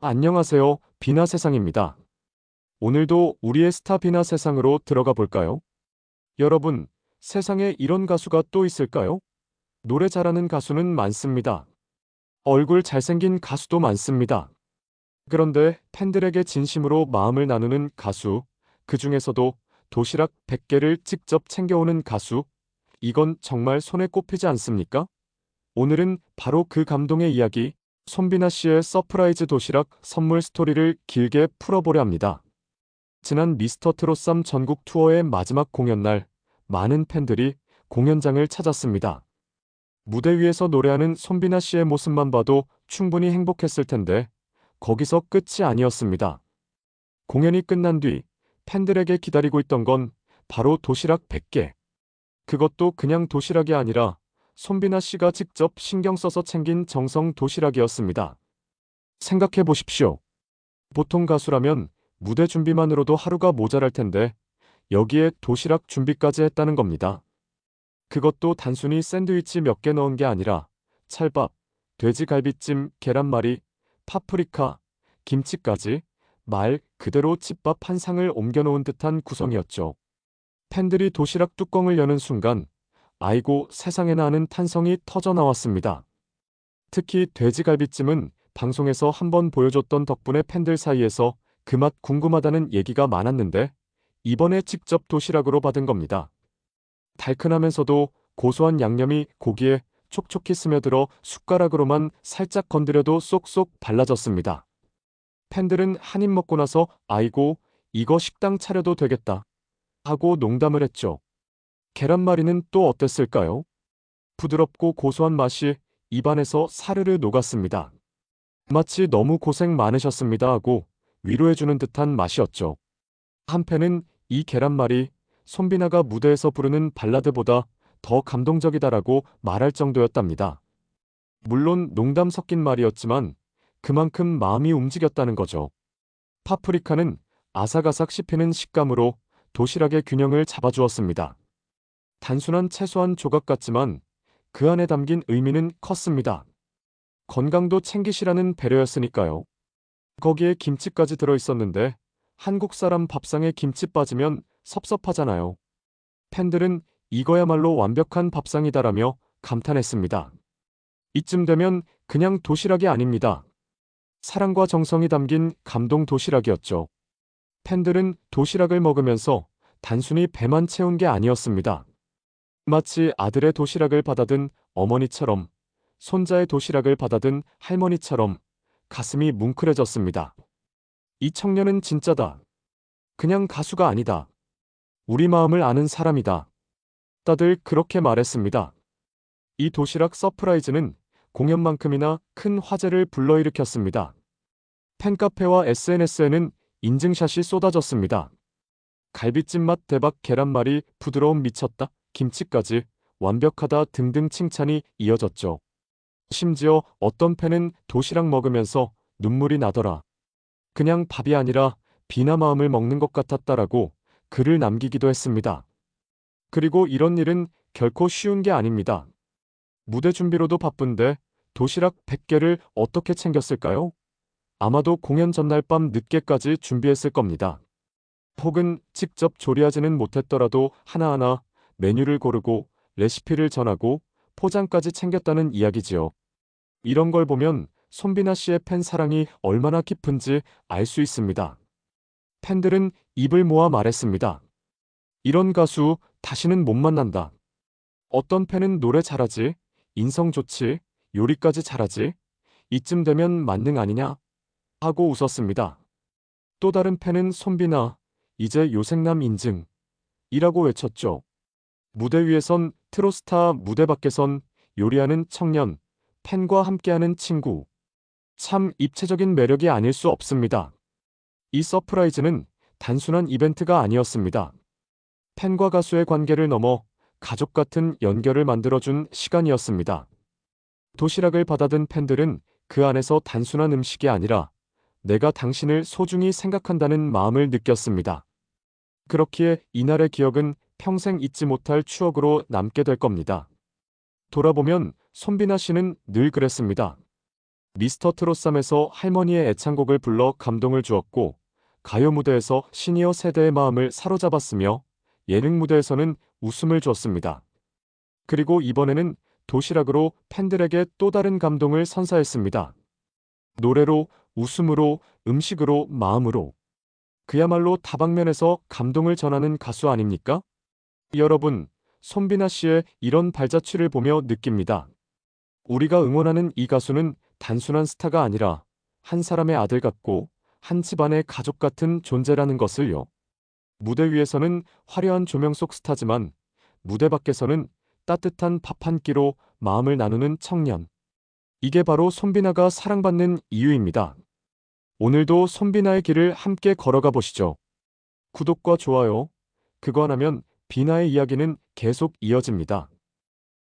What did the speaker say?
안녕하세요. 비나 세상입니다. 오늘도 우리의 스타 비나 세상으로 들어가 볼까요? 여러분, 세상에 이런 가수가 또 있을까요? 노래 잘하는 가수는 많습니다. 얼굴 잘생긴 가수도 많습니다. 그런데 팬들에게 진심으로 마음을 나누는 가수, 그 중에서도 도시락 100개를 직접 챙겨오는 가수, 이건 정말 손에 꼽히지 않습니까? 오늘은 바로 그 감동의 이야기, 손비나 씨의 서프라이즈 도시락 선물 스토리를 길게 풀어보려 합니다. 지난 미스터 트롯3 전국 투어의 마지막 공연 날, 많은 팬들이 공연장을 찾았습니다. 무대 위에서 노래하는 손비나 씨의 모습만 봐도 충분히 행복했을 텐데, 거기서 끝이 아니었습니다. 공연이 끝난 뒤 팬들에게 기다리고 있던 건 바로 도시락 100개. 그것도 그냥 도시락이 아니라 손비나 씨가 직접 신경 써서 챙긴 정성 도시락이었습니다. 생각해 보십시오. 보통 가수라면 무대 준비만으로도 하루가 모자랄 텐데 여기에 도시락 준비까지 했다는 겁니다. 그것도 단순히 샌드위치 몇 개 넣은 게 아니라 찰밥, 돼지갈비찜, 계란말이, 파프리카, 김치까지 말 그대로 집밥 한 상을 옮겨놓은 듯한 구성이었죠. 팬들이 도시락 뚜껑을 여는 순간 아이고 세상에나 하는 탄성이 터져 나왔습니다. 특히 돼지갈비찜은 방송에서 한번 보여줬던 덕분에 팬들 사이에서 그 맛 궁금하다는 얘기가 많았는데 이번에 직접 도시락으로 받은 겁니다. 달큰하면서도 고소한 양념이 고기에 촉촉히 스며들어 숟가락으로만 살짝 건드려도 쏙쏙 발라졌습니다. 팬들은 한 입 먹고 나서 아이고 이거 식당 차려도 되겠다 하고 농담을 했죠. 계란말이는 또 어땠을까요? 부드럽고 고소한 맛이 입안에서 사르르 녹았습니다. 마치 너무 고생 많으셨습니다 하고 위로해주는 듯한 맛이었죠. 한편은 이 계란말이 손비나가 무대에서 부르는 발라드보다 더 감동적이다라고 말할 정도였답니다. 물론 농담 섞인 말이었지만 그만큼 마음이 움직였다는 거죠. 파프리카는 아삭아삭 씹히는 식감으로 도시락의 균형을 잡아주었습니다. 단순한 채소한 조각 같지만 그 안에 담긴 의미는 컸습니다. 건강도 챙기시라는 배려였으니까요. 거기에 김치까지 들어있었는데 한국 사람 밥상에 김치 빠지면 섭섭하잖아요. 팬들은 이거야말로 완벽한 밥상이다라며 감탄했습니다. 이쯤 되면 그냥 도시락이 아닙니다. 사랑과 정성이 담긴 감동 도시락이었죠. 팬들은 도시락을 먹으면서 단순히 배만 채운 게 아니었습니다. 마치 아들의 도시락을 받아든 어머니처럼 손자의 도시락을 받아든 할머니처럼 가슴이 뭉클해졌습니다. 이 청년은 진짜다. 그냥 가수가 아니다. 우리 마음을 아는 사람이다. 다들 그렇게 말했습니다. 이 도시락 서프라이즈는 공연만큼이나 큰 화제를 불러일으켰습니다. 팬카페와 SNS에는 인증샷이 쏟아졌습니다. 갈비찜 맛 대박 계란말이 부드러움 미쳤다. 김치까지 완벽하다 등등 칭찬이 이어졌죠. 심지어 어떤 팬은 도시락 먹으면서 눈물이 나더라. 그냥 밥이 아니라 비나 마음을 먹는 것 같았다라고 글을 남기기도 했습니다. 그리고 이런 일은 결코 쉬운 게 아닙니다. 무대 준비로도 바쁜데 도시락 100개를 어떻게 챙겼을까요? 아마도 공연 전날 밤 늦게까지 준비했을 겁니다. 혹은 직접 조리하지는 못했더라도 하나하나 메뉴를 고르고 레시피를 전하고 포장까지 챙겼다는 이야기지요. 이런 걸 보면 손비나 씨의 팬 사랑이 얼마나 깊은지 알 수 있습니다. 팬들은 입을 모아 말했습니다. 이런 가수 다시는 못 만난다. 어떤 팬은 노래 잘하지, 인성 좋지, 요리까지 잘하지, 이쯤 되면 만능 아니냐? 하고 웃었습니다. 또 다른 팬은 손비나, 이제 요생남 인증, 이라고 외쳤죠. 무대 위에선 트로스타, 무대 밖에선 요리하는 청년, 팬과 함께하는 친구. 참 입체적인 매력이 아닐 수 없습니다. 이 서프라이즈는 단순한 이벤트가 아니었습니다. 팬과 가수의 관계를 넘어 가족 같은 연결을 만들어준 시간이었습니다. 도시락을 받아든 팬들은 그 안에서 단순한 음식이 아니라 내가 당신을 소중히 생각한다는 마음을 느꼈습니다. 그렇기에 이날의 기억은 평생 잊지 못할 추억으로 남게 될 겁니다. 돌아보면 손비나 씨는 늘 그랬습니다. 미스터 트롯삼에서 할머니의 애창곡을 불러 감동을 주었고 가요 무대에서 시니어 세대의 마음을 사로잡았으며 예능 무대에서는 웃음을 줬습니다. 그리고 이번에는 도시락으로 팬들에게 또 다른 감동을 선사했습니다. 노래로, 웃음으로, 음식으로, 마음으로. 그야말로 다방면에서 감동을 전하는 가수 아닙니까? 여러분, 손비나 씨의 이런 발자취를 보며 느낍니다. 우리가 응원하는 이 가수는 단순한 스타가 아니라 한 사람의 아들 같고 한 집안의 가족 같은 존재라는 것을요. 무대 위에서는 화려한 조명 속 스타지만 무대 밖에서는 따뜻한 밥 한 끼로 마음을 나누는 청년. 이게 바로 손비나가 사랑받는 이유입니다. 오늘도 손비나의 길을 함께 걸어가 보시죠. 구독과 좋아요, 그거 하나면 비나의 이야기는 계속 이어집니다.